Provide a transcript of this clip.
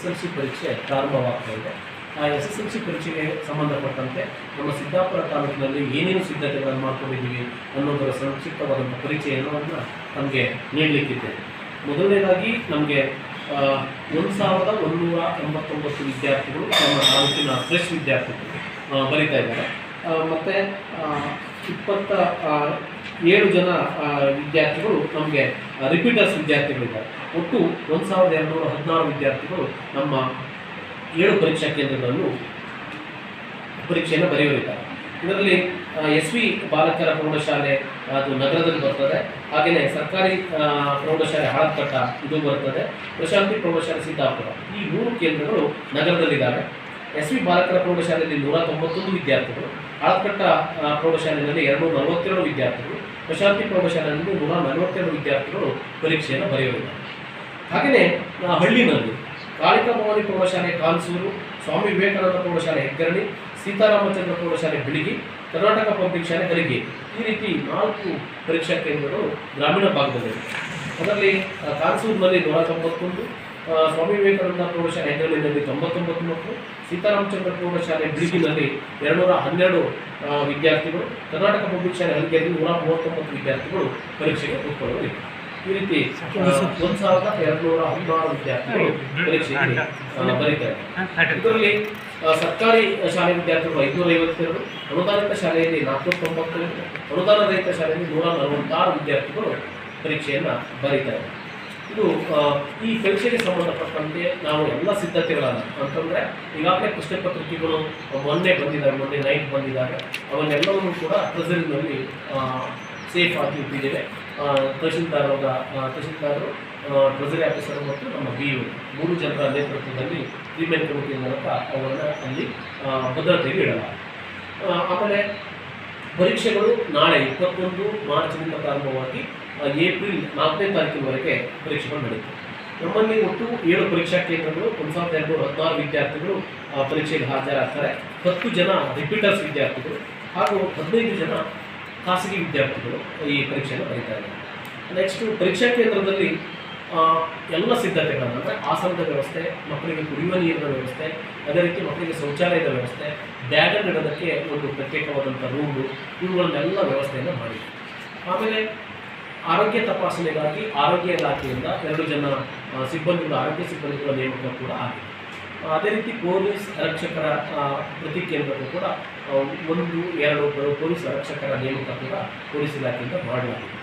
S L C ಪರೀಕ್ಷೆ ಪ್ರಾರಂಭವಾಗ್ತಾ ಇದೆ ಆ ಎಸ್ ಎಸ್ ಎಲ್ ಸಿ ಪರೀಕ್ಷೆಗೆ ಸಂಬಂಧಪಟ್ಟಂತೆ ನಮ್ಮ ಸಿದ್ದಾಪುರ ತಾಲೂಕಿನಲ್ಲಿ ಏನೇನು ಸಿದ್ಧತೆಗಳನ್ನು ಮಾಡ್ಕೊಂಡಿದ್ದೀವಿ ಅನ್ನೋದರ ಸಂಕ್ಷಿಪ್ತವಾದಂಥ ಪರಿಚಯವನ್ನು ನಮಗೆ ನೀಡಲಿಕ್ಕಿದ್ದೇನೆ. ಮೊದಲನೇದಾಗಿ ನಮಗೆ ಒಂದು ಸಾವಿರದ ಒಂದೂರ ಎಂಬತ್ತೊಂಬತ್ತು ವಿದ್ಯಾರ್ಥಿಗಳು ನಮ್ಮ ತಾಲೂಕಿನ ಫ್ರೆಶ್ ವಿದ್ಯಾರ್ಥಿಗಳು ಬರೀತಾ ಇದ್ದಾರೆ. ಮತ್ತು ಇಪ್ಪತ್ತ ಏಳು ಜನ ವಿದ್ಯಾರ್ಥಿಗಳು ನಮಗೆ ರಿಪೀಟರ್ಸ್ ವಿದ್ಯಾರ್ಥಿಗಳಿದ್ದಾರೆ. ಒಟ್ಟು ಒಂದು ಸಾವಿರದ ಎರಡುನೂರ ಹದಿನಾರು ವಿದ್ಯಾರ್ಥಿಗಳು ನಮ್ಮ ಏಳು ಪರೀಕ್ಷಾ ಕೇಂದ್ರಗಳಲ್ಲೂ ಪರೀಕ್ಷೆಯನ್ನು ಬರೆಯಲಿದ್ದಾರೆ ಇದರಲ್ಲಿ ಎಸ್ ವಿ ಬಾಲಕರ ಪ್ರೌಢಶಾಲೆ ಅದು ನಗರದಲ್ಲಿ ಬರ್ತದೆ. ಹಾಗೆಯೇ ಸರ್ಕಾರಿ ಪ್ರೌಢಶಾಲೆ ಹಾಳಕಟ್ಟ ಇದು ಬರ್ತದೆ. ಪ್ರಶಾಂತಿ ಪ್ರೌಢಶಾಲೆ ಸಿದ್ದಾಪುರ. ಈ ಮೂರು ಕೇಂದ್ರಗಳು ನಗರದಲ್ಲಿದ್ದಾವೆ. ಎಸ್ ವಿ ಬಾಲಕರ ಪ್ರೌಢಶಾಲೆಯಲ್ಲಿ ನೂರ ತೊಂಬತ್ತೊಂದು ವಿದ್ಯಾರ್ಥಿಗಳು, ಆಳಕಟ್ಟ ಪ್ರೌಢಶಾಲೆಯಲ್ಲಿ ಎರಡುನೂರ ನಲವತ್ತೆರಡು ವಿದ್ಯಾರ್ಥಿಗಳು, ಪ್ರಶಾಂತಿ ಪ್ರೌಢಶಾಲೆಯಲ್ಲಿ ನೂರ ನಲವತ್ತೆರಡು ವಿದ್ಯಾರ್ಥಿಗಳು ಪರೀಕ್ಷೆಯನ್ನು ಬರೆಯಲಿದ್ದಾರೆ ಹಾಗೆಯೇ ಹಳ್ಳಿನಲ್ಲಿ ಕಾಳಿಕಾ ಭವಾನಿ ಪ್ರೌಢಶಾಲೆ, ಕಾನ್ಸೂರು, ಸ್ವಾಮಿ ವಿವೇಕಾನಂದ ಪ್ರೌಢಶಾಲೆ ಹೆಗ್ಗರಣಿ ಸೀತಾರಾಮಚಂದ್ರ ಪ್ರೌಢಶಾಲೆ, ಬಿಳಿಗಿ, ಕರ್ನಾಟಕ ಪಬ್ಲಿಕ್ ಶಾಲೆ ಹರಿಗೆ ಈ ರೀತಿ ನಾಲ್ಕು ಪರೀಕ್ಷಾ ಕೇಂದ್ರಗಳು ಗ್ರಾಮೀಣ ಭಾಗದಲ್ಲಿವೆ. ಅದರಲ್ಲಿ ಕಾನ್ಸೂರಿನಲ್ಲಿ ನೂರ ತೊಂಬತ್ತೊಂದು ಸ್ವಾಮಿ ವಿವೇಕಾನಂದ ಪ್ರೌಢಶಾಲೆ ಹೆಗ್ಗರಣಿನಲ್ಲಿ ತೊಂಬತ್ತೊಂಬತ್ತು ಮಕ್ಕಳು ಸೀತಾರಾಮಚಂದ್ರ ಪ್ರೌಢಶಾಲೆ ಬಿಳಿಗಿನಲ್ಲಿ ಎರಡುನೂರ ಹನ್ನೆರಡು ವಿದ್ಯಾರ್ಥಿಗಳು ಕರ್ನಾಟಕ ಪಬ್ಲಿಕ್ ಶಾಲೆ ಹರಿಗೆಯಲ್ಲಿ ನೂರ ಮೂವತ್ತೊಂಬತ್ತು ವಿದ್ಯಾರ್ಥಿಗಳು ಪರೀಕ್ಷೆಗೆ ಕೂತ್ಕೊಳ್ಳಲಿವೆ ಈ ರೀತಿ ಒಂದು ಸಾವಿರದ ಎರಡುನೂರ ಹದಿನಾರು ವಿದ್ಯಾರ್ಥಿಗಳು ಪರೀಕ್ಷೆಗೆ ಬರೀತಾರೆ. ಇದರಲ್ಲಿ ಸರ್ಕಾರಿ ಶಾಲೆ ವಿದ್ಯಾರ್ಥಿಗಳು ಐನೂರ ಐವತ್ತೆರಡು ಅನುದಾನಿತ ಶಾಲೆಯಲ್ಲಿ ನಾಲ್ಕುನೂರ ತೊಂಬತ್ತೈದು ಅನುದಾನ ರಹಿತ ಶಾಲೆಯಲ್ಲಿ ನೂರ ನಲವತ್ತಾರು ವಿದ್ಯಾರ್ಥಿಗಳು ಪರೀಕ್ಷೆಯನ್ನು ಬರೀತಾರೆ. ಇದು ಈ ಪರೀಕ್ಷೆಗೆ ಸಂಬಂಧಪಟ್ಟಂತೆ ನಾವು ಎಲ್ಲ ಸಿದ್ಧತೆಗಳನ್ನು ಅಂತಂದರೆ ಈಗಾಗಲೇ ಪುಸ್ತಕ ಪತ್ರಿಕೆಗಳು ಮೊನ್ನೆ ಬಂದಿದ್ದಾರೆ, ಮೊನ್ನೆ ನೈಟ್ ಬಂದಿದ್ದಾರೆ. ಅವನ್ನೆಲ್ಲವನ್ನು ಕೂಡ ಟ್ರೆಸರಿನಲ್ಲಿ ಸೇಫ್ ಆಗಿ ಇಟ್ಟಿದ್ದೇವೆ. ಅವರ ತಹಶೀಲ್ದಾರರು ಟ್ರೆಸರಿ ಆಫೀಸರ್ ಮತ್ತು ನಮ್ಮ ಬಿ ಯು ಮೂರು ಜನರ ನೇತೃತ್ವದಲ್ಲಿ ತ್ರೀಮೆನ್ ಕಮಿಟಿ ಮೂಲಕ ಅವನ್ನು ಅಲ್ಲಿ ಭದ್ರತೆಗೆ ಇಡಲಾಗಿದೆ. ಆಮೇಲೆ ಪರೀಕ್ಷೆಗಳು ನಾಳೆ ಇಪ್ಪತ್ತೊಂದು, ಮಾರ್ಚ್ನಿಂದ ಪ್ರಾರಂಭವಾಗಿ ಏಪ್ರಿಲ್ ನಾಲ್ಕನೇ ತಾರೀಕಿನವರೆಗೆ ಪರೀಕ್ಷೆಗಳು ನಡೆಯುತ್ತೆ ನಮ್ಮಲ್ಲಿ ಒಟ್ಟು ಏಳು ಪರೀಕ್ಷಾ ಕೇಂದ್ರಗಳು ಒಂದು ಸಾವಿರದ ಎರಡು ಹದಿನಾರು ವಿದ್ಯಾರ್ಥಿಗಳು ಆ, ಪರೀಕ್ಷೆಗೆ ಹಾಜರಾಗ್ತಾರೆ. ಹತ್ತು ಜನ ರಿಪೀಟರ್ಸ್ ವಿದ್ಯಾರ್ಥಿಗಳು ಹಾಗೂ ಹದಿನೈದು ಜನ ಖಾಸಗಿ ವಿದ್ಯಾರ್ಥಿಗಳು ಈ ಪರೀಕ್ಷೆಯನ್ನು ಬರೀತಾ ಇದ್ದಾರೆ. ನೆಕ್ಸ್ಟು ಪರೀಕ್ಷಾ ಕೇಂದ್ರದಲ್ಲಿ ಎಲ್ಲ ಸಿದ್ಧತೆಗಳನ್ನು ಅಂದರೆ ಆಸನದ ವ್ಯವಸ್ಥೆ ಮಕ್ಕಳಿಗೆ ಕುಡಿಯುವ ನೀರಿನ ವ್ಯವಸ್ಥೆ ಅದೇ ರೀತಿ ಮಕ್ಕಳಿಗೆ ಶೌಚಾಲಯದ ವ್ಯವಸ್ಥೆ ಬ್ಯಾಗನ್ನು ಇಡೋದಕ್ಕೆ ಒಂದು ಪ್ರತ್ಯೇಕವಾದಂಥ ರೂಮು ಇವುಗಳನ್ನೆಲ್ಲ ವ್ಯವಸ್ಥೆಯನ್ನು ಮಾಡಿದೆ ಆಮೇಲೆ ಆರೋಗ್ಯ ತಪಾಸಣೆಗಾಗಿ ಆರೋಗ್ಯ ಇಲಾಖೆಯಿಂದ ಎರಡು ಜನ ಸಿಬ್ಬಂದಿಗಳ, ಆರೋಗ್ಯ ಸಿಬ್ಬಂದಿಗಳ ನೇಮಕ ಕೂಡ ಆಗಿದೆ. ಅದೇ ರೀತಿ ಪೊಲೀಸ್ ಆರಕ್ಷಕರ ಪ್ರತಿ ಕೇಂದ್ರಕ್ಕೂ ಕೂಡ ಒಂದು, ಎರಡು, ಪೊಲೀಸ್ ರಕ್ಷಕರ ನೇಮಕ ಕೂಡ ಪೊಲೀಸ್ ಇಲಾಖೆಯಿಂದ ಮಾಡಲಾಗಿದೆ.